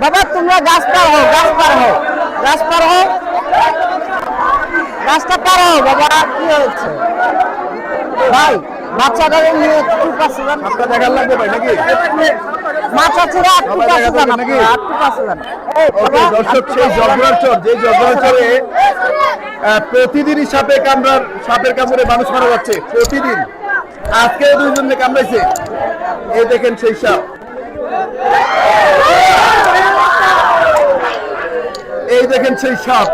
বাবা, তোমরা গাছ পার হো গাছ পার হো গাছ পার হো গাছটা পার হো বাবা। কি হয়েছে? ভাই নিয়ে দেখার লাগবে ভাই নাকি? নাকি? দর্শক সেই যে প্রতিদিনই সাপে কামড়ার সাপের কামড়ে মানুষ মারা যাচ্ছে প্রতিদিন। আজকেও দুইজনকে কামড়াইছে এই দেখেন সেই সাপ। এই দেখেন সেই সাপ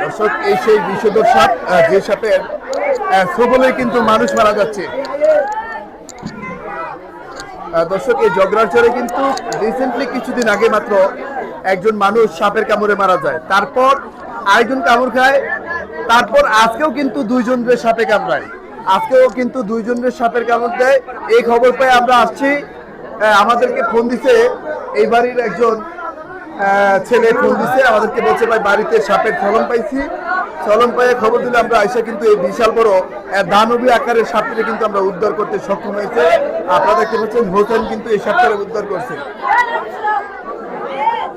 দর্শক এই সেই বিষধর সাপ যে সাপের সবলে কিন্তু মানুষ মারা যাচ্ছে। দর্শক, এই জগরাচরে কিন্তু রিসেন্টলি কিছুদিন আগে মাত্র একজন মানুষ সাপের কামড়ে মারা যায়। তারপর আরেকজন কামড় খায়, তারপর আজকেও কিন্তু দুইজনের সাপে কামড়ায়। আজকেও কিন্তু দুইজনের সাপের কামড় দেয়। এই খবর পেয়ে আমরা আসছি। আমাদেরকে ফোন দিছে এই বাড়ির একজন ছেলে ফোন দিছে। আমাদেরকে বলছে, ভাই, বাড়িতে সাপের ফলন পাইছি। ফলন পাইয়ে খবর দিলে আমরা আইসা কিন্তু এই বিশাল বড় দানবী আকারের সাপটিকে কিন্তু আমরা উদ্ধার করতে সক্ষম হয়েছে। আপনারা দেখতে পাচ্ছেন, হোসেন কিন্তু এই সাপটাকে উদ্ধার করছে।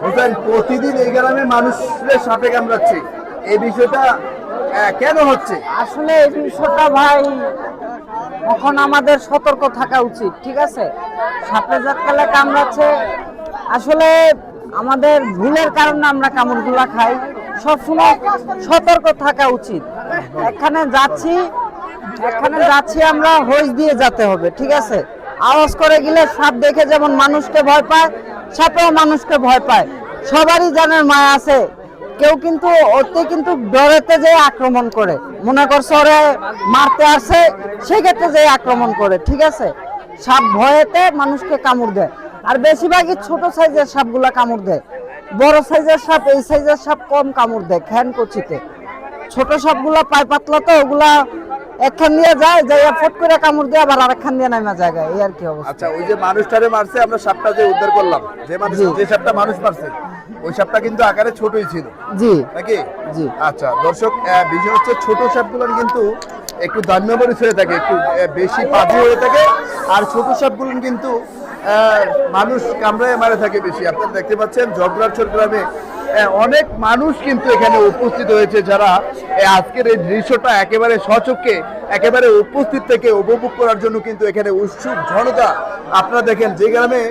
হোসেন, প্রতিদিন এই গ্রামে মানুষের সাপে কামড়াচ্ছে। এই বিষয়টা কেন হচ্ছে? আসলে এই বিষয়টা ভাই এখন আমাদের সতর্ক থাকা উচিত, ঠিক আছে? সাপে জাতকালে কামড়াচ্ছে, আসলে আমাদের ভুলের কারণে আমরা কামড়গুলা খাই। সবসময় সতর্ক থাকা উচিত। এখানে যাচ্ছি এখানে যাচ্ছি আমরা হোস দিয়ে যেতে হবে, ঠিক আছে? আওয়াজ করে গেলে সাপ দেখে যেমন মানুষকে ভয় পায়, সাপেও মানুষকে ভয় পায়। সবারই জানের মায়া আছে। কেউ কিন্তু ওতে কিন্তু ডরেতে যে আক্রমণ করে। মনে করছে ওরে মারতে আসে, সেক্ষেত্রে যে আক্রমণ করে, ঠিক আছে? সাপ ভয়েতে মানুষকে কামড় দেয়। আর বেশিরভাগই ছোট সাইজের সাপগুলা কামড় দেয়। বড় সাইজের সাপ এই সাইজের সাপ কম কামড় দেয় খ্যান কচিতে। ছোট সাপগুলা পায় পাতলা তো ওগুলা একখান দিয়ে যায় যাই ফট করে কামড় দিয়ে আবার আরেকখান দিয়ে নামা জায়গায় এই আর কি অবস্থা। আচ্ছা ওই যে মানুষটারে মারছে আমরা সাপটা যে উদ্ধার করলাম যে মানুষ যে সাপটা মানুষ মারছে ওই সাপটা কিন্তু আকারে ছোটই ছিল। জি। নাকি? জি। আচ্ছা দর্শক বিষয় হচ্ছে ছোট সাপগুলো কিন্তু একটু দান্যবরিস হয়ে থাকে একটু বেশি পাজি হয়ে থাকে আর ছোট সাপগুলো কিন্তু মানুষ কামড়ায় মারে থাকে বেশি। আপনারা দেখতে পাচ্ছেন ঝগড়াছর গ্রামে অনেক মানুষ কিন্তু এখানে উপস্থিত হয়েছে যারা আজকের এই দৃশ্যটা একেবারে সচক্ষে একেবারে উপস্থিত থেকে উপভোগ করার জন্য কিন্তু এখানে উৎসুক জনতা। আপনারা দেখেন যে গ্রামে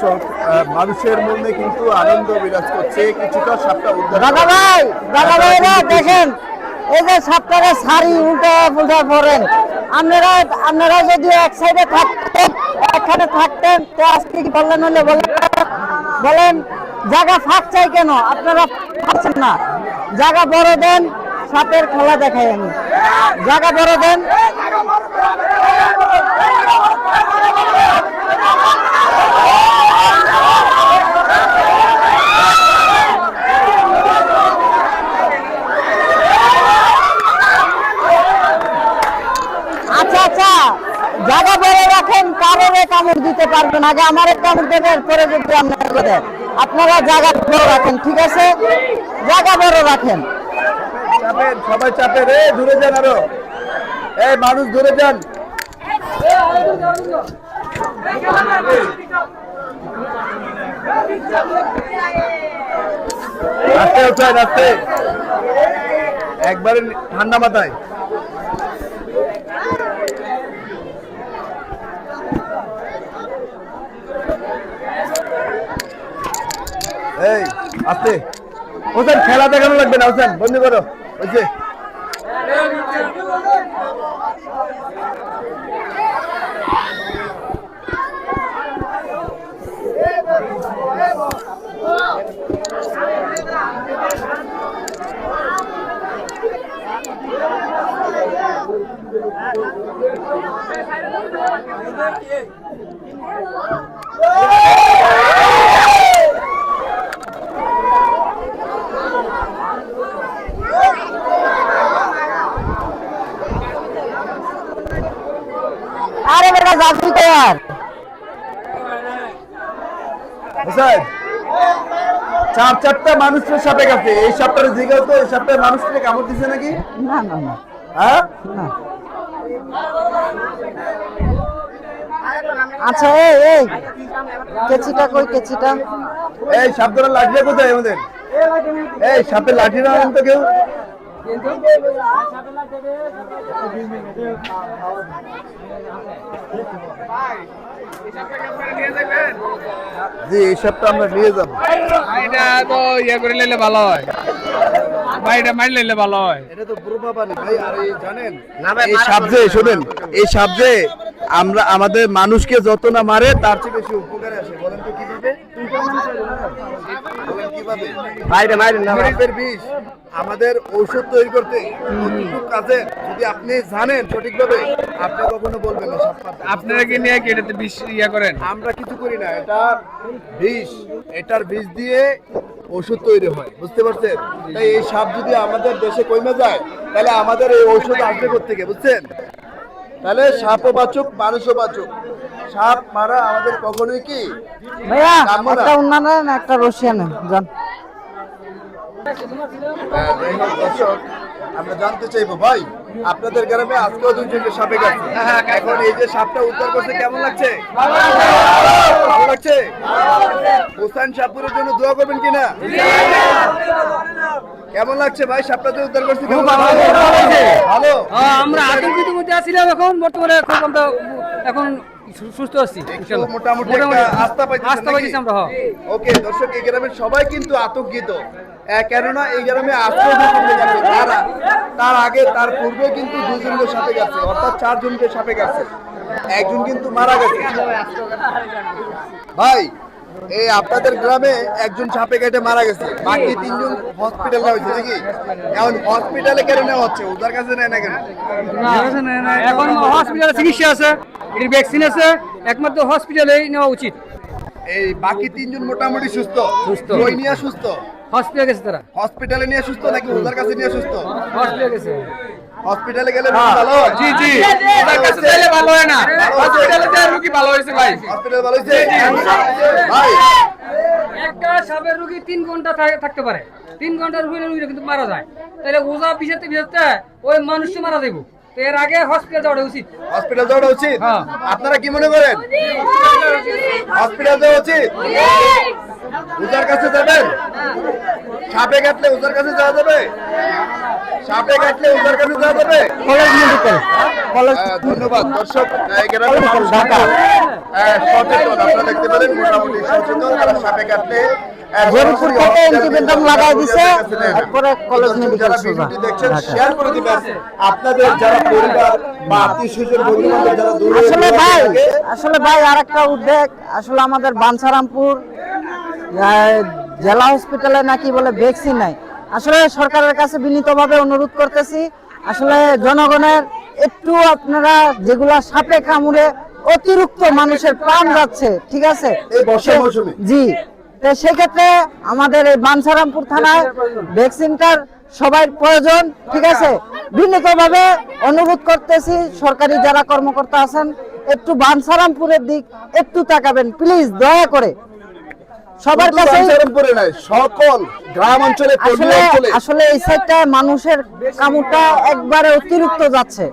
দর্শক মানুষের মনে কিন্তু আনন্দ বিরাজ করছে। কিছুটা সাপটা উদ্ধার দাদা ভাই দাদা ভাইরা দেখেন এই যে সাপটারে শাড়ি উল্টা পুল্টা পরেন আপনারা আপনারা যদি এক সাইডে থাকতেন একখানে থাকতেন তো আজকে কি বললেন হলে বলেন? বলেন জায়গা ফাঁক চাই কেন? আপনারা পাচ্ছেন না। জায়গা বড় দেন সাপের খেলা দেখাই আমি। জায়গা বড় দেন আচ্ছা আচ্ছা জায়গা বড় রাখেন কারোরে কামড় দিতে আগে আমার কামড় দেবে এরপরে যদি আপনাকে দেন। আপনারা জায়গা বড় রাখেন, ঠিক আছে? জায়গা বড় রাখেন। চাপেন, সবাই চাপেন। রে দূরে যান আরও। এই মানুষ দূরে যান। একবারে ঠান্ডা মাথায়। আস্তে হোসেন খেলা দেখানো লাগবে না হোসেন বন্ধ করো হয়েছে আরে আর চার চারটা মানুষের সাপে গেছে। এই সপ্তাহে জিগাও তো এই সপ্তাহে মানুষকে কামড় দিছে নাকি? না না না। হ্যাঁ? আচ্ছা এই এই কেচিটা কই কেচিটা? এই সাপ কোথায় আমাদের? এই সাপের লাঠি না তো কেউ? জি এই সাপটা আমরা নিয়ে যাব। এটা তো ইয়ে করে নিলে ভালো হয়। বাড়িটা মারি নিলে ভালো হয়। এটা তো বুড়ো বাবা না ভাই আর এই জানেন এই আমরা আমাদের মানুষকে যত না মারে তার চেয়ে বেশি উপকারে আসে। বলেন তো কীভাবে বলেন কীভাবে? আমাদের ঔষধ তৈরি করতে কাজে? যদি আপনি জানেন সঠিকভাবে আপনি কখনো বলবেন না আপনারা কি নিয়ে কি এটাতে বিষ ইয়া করেন? আমরা কিছু করি না এটা বিষ। এটার বিষ দিয়ে ওষুধ তৈরি হয় বুঝতে পারছেন? তাই এই সাপ যদি আমাদের দেশে কমে যায় তাহলে আমাদের এই ঔষধ আসবে থেকে বুঝছেন? তাহলে সাপও বাঁচুক মানুষও বাঁচুক। সাপ মারা আমাদের কখনোই কি? ভাইয়া একটা উন্নয়ন একটা রশিয়ান? যান। দর্শক, আমরা জানতে চাইব ভাই আপনাদের গ্রামে আজকেও দুইজনকে সাপে গেছে। এখন এই যে সাপটা উদ্ধার করতে কেমন লাগছে? ভালো লাগছে? হোসেন সাপুরের জন্য দোয়া করবেন কিনা? কেমন লাগছে ভাই সাপটা যে উদ্ধার করছে ভালো। আমরা আতঙ্কিত মধ্যে আছিলাম এখন বর্তমানে আমরা এখন সুস্থ আছি মোটামুটি আস্থা? পাইছি আমরা। ওকে দর্শক এই গ্রামের সবাই কিন্তু আতঙ্কিত। কেননা এই গ্রামে গেছে। তার তার আগে তার পূর্বে কিন্তু দুজনকে সাপে গেছে অর্থাৎ চারজনকে সাপে গেছে। একজন কিন্তু মারা গেছে। ভাই এই আপনাদের গ্রামে একজন সাপে কেটে মারা গেছে। বাকি তিনজন হসপিটাল হয়েছে নাকি? এখন হসপিটালে কেন নেওয়া হচ্ছে? ওদের কাছে নেয় না কেন? এখন হসপিটালে চিকিৎসা আছে। এর ভ্যাকসিন আছে একমাত্র হসপিটালেই নেওয়া উচিত। এই বাকি তিনজন মোটামুটি সুস্থ? সুস্থ। ওই নিয়ে সুস্থ? হসপিটালে গেছে তারা। হসপিটালে নিয়ে সুস্থ নাকি ওদের কাছে নিয়ে সুস্থ? হসপিটালে গেছে। হসপিটালে গেলে ভালো জি জি। ওদের কাছে চাইলে ভালো হয় না। হসপিটালে যে রোগী ভালো হয়েছে ভাই। হসপিটাল ভালো হয়েছে? ভাই। একটা সাপের রোগী তিন ঘণ্টা থাক- থাকতে পারে। তিন ঘণ্টার উপরে রোগীটা কিন্তু মারা যায়। তাহলে ওজা পিছাতে পিছাতে ওই মানুষটা মারা তো এর আগে হসপিটাল যাওয়াটা উচিত। হসপিটাল যাওয়া উচিত? হ্যাঁ। আপনারা কি মনে করেন? হসপিটাল যাওয়া উচিত? উজার কাছে যাবেন? সাপে কাটলে উজার কাছে যাওয়া যাবে? সাপে কাটলে উজার কাছে যাওয়া যাবে? কলেজ মেডিকেল ধন্যবাদ। দর্শক ঢাকা। সচেতন। আপনারা দেখতে পেলেন মোটামুটি সচেতন। তারা সাপে কাটলে জোরপুর থেকে লাগাই দিছে, কলেজ মেডিকেল সোজা। শেয়ার করে দিবেন। আপনাদের যারা পরিবার বা আসলে ভাই আসলে ভাই আর একটা উদ্যোগ আসলে আমাদের বাঞ্ছারামপুর জেলা হসপিটালে নাকি বলে ভ্যাকসিন নাই। আসলে সরকারের কাছে বিনীতভাবে অনুরোধ করতেছি আসলে জনগণের একটু আপনারা যেগুলা সাপে কামড়ে অতিরিক্ত মানুষের প্রাণ যাচ্ছে ঠিক আছে? এই বর্ষা মৌসুমে। জি। তো সেক্ষেত্রে আমাদের এই বানসারামপুর থানায় ভ্যাকসিনটার সবাই প্রয়োজন, ঠিক আছে? বিনীতভাবে অনুরোধ করতেছি, সরকারি যারা কর্মকর্তা আছেন, একটু বানসারামপুরের দিক একটু তাকাবেন। প্লিজ, দয়া করে। সবার কাছে সকল গ্রাম অঞ্চলে আসলে আসলে এই সাইডটা মানুষের কামুটা একবারে অতিরিক্ত যাচ্ছে।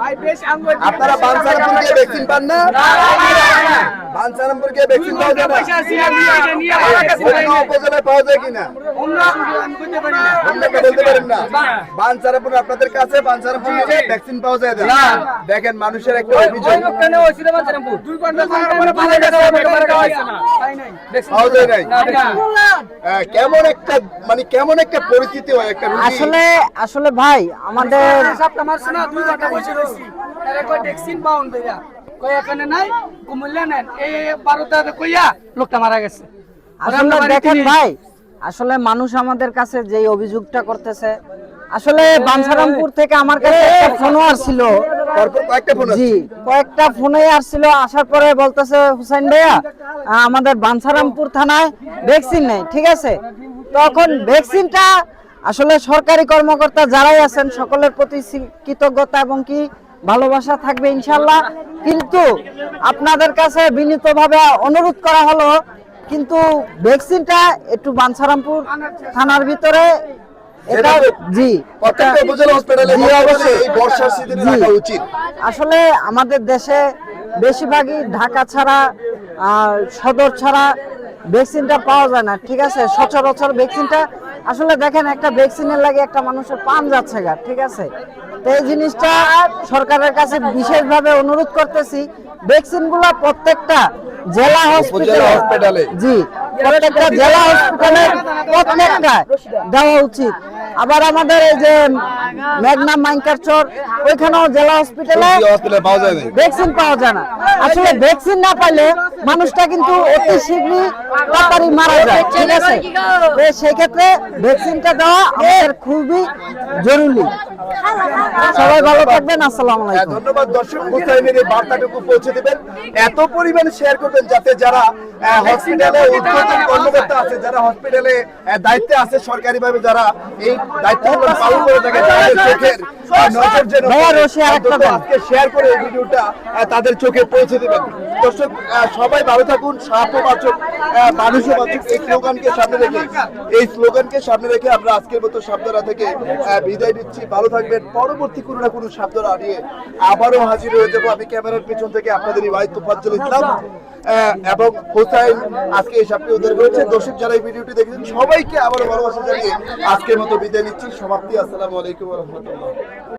আপনারা বানসারামপুর গিয়ে ভ্যাকসিন পান না? বানসারামপুর গিয়ে ভ্যাকসিন পাওয়া যায় না। উপজেলায় পাওয়া যায় কিনা? আপনাকে বলতে পারেন না। বানসারাপুর আপনাদের কাছে বানসারাপুর ভ্যাকসিন পাওয়া যায় না। দেখেন মানুষের একটা অভিযোগ। দুই ঘণ্টা। পাওয়া যায় নাই। কেমন একটা মানে কেমন একটা পরিস্থিতি হয় একটা আসলে আসলে ভাই আমাদের দুই ঘণ্টা বসে রয়েছি। এর কয় ট্যাক্সিন কই এখানে নাই কুমিল্লা নেন। এই বারোটা কইয়া লোকটা মারা গেছে। আসলে দেখেন ভাই আসলে মানুষ আমাদের কাছে যে অভিযোগটা করতেছে আসলে বাঞ্ছারামপুর থেকে আমার কাছে একটা ফোনও আসছিল। কয়েকটা জি কয়েকটা ফোনে আসছিল আসার পরে বলতেছে হুসাইন ভাইয়া আমাদের বাঞ্ছারামপুর থানায় ভ্যাকসিন নেই ঠিক আছে? তখন ভ্যাকসিনটা আসলে সরকারি কর্মকর্তা যারাই আছেন সকলের প্রতি কৃতজ্ঞতা এবং কি ভালোবাসা থাকবে ইনশাল্লাহ কিন্তু আপনাদের কাছে বিনীতভাবে অনুরোধ করা হলো কিন্তু ভ্যাকসিনটা একটু বাঞ্ছারামপুর থানার ভিতরে এটা জি প্রত্যেকটা উপজেলা হসপিটালে এই বর্ষার সিজনে রাখা উচিত। আসলে আমাদের দেশে বেশিরভাগই ঢাকা ছাড়া আহ, সদর ছাড়া ভ্যাকসিনটা পাওয়া যায় না ঠিক আছে? সচরাচর ভ্যাকসিনটা আসলে দেখেন একটা ভ্যাকসিনের লাগে একটা মানুষের প্রাণ যাচ্ছে গা ঠিক আছে? তো এই জিনিসটা হসপিটালের কাছে বিশেষভাবে অনুরোধ করতেছি ভ্যাকসিনগুলো প্রত্যেকটা জেলা হসপিটালে। জি প্রত্যেকটা জেলা হসপিটালে প্রত্যেকটা দেওয়া উচিত। আবার আমাদের এই যে মেঘনা মাইনকার চর ওইখানেও জেলা হসপিটালে হসপিটালে পাওয়া যায় ভ্যাকসিন পাওয়া যায় না। আসলে ভ্যাকসিন না পাইলে মানুষটা কিন্তু অতি শীঘ্রই তাড়াতাড়ি মারা যায় ঠিক আছে? সেই ক্ষেত্রে ভ্যাকসিনটা দেওয়া আমাদের খুবই জরুরি। সবাই ভালো থাকবেন আসসালামু হ্যাঁ, আলাইকুম ধন্যবাদ দর্শক এই বার্তাটুকু পৌঁছে দিবেন। এত পরিমাণে শেয়ার করবেন যাতে যারা হসপিটালে উদ্যোগী কর্মকর্তা আছে যারা হসপিটালে দায়িত্বে আছে যারা এই দায়িত্বগুলো পালন করে থাকে তাদের চোখের নজর যেন। আজকে শেয়ার করে এই ভিডিওটা তাদের চোখে পৌঁছে দিবেন। দর্শক সবাই ভালো থাকুন সাপও বাঁচুক আহ, মানুষও বাঁচুক এই স্লোগানকে সামনে রেখে এই স্লোগানকে সামনে রেখে আমরা আজকের মতো শব্দরা থেকে বিদায় দিচ্ছি ভালো থাকবেন। পরবর্তী কোনো না কোনো শব্দরা নিয়ে আবারও হাজির হয়ে যাব। আমি ক্যামেরার পেছন থেকে আপনাদের ভাই তোফাজ্জল ইসলাম এবং হোসাইন, আজকে এই সাপটি উদ্ধার করেছে দর্শক যারা এই ভিডিওটি দেখেছেন, সবাইকে আবারও ভালোবাসা জানিয়ে আজকের মতো বিদায় নিচ্ছি। সমাপ্তি। আসসালামু আলাইকুম রহমতুল্লাহ।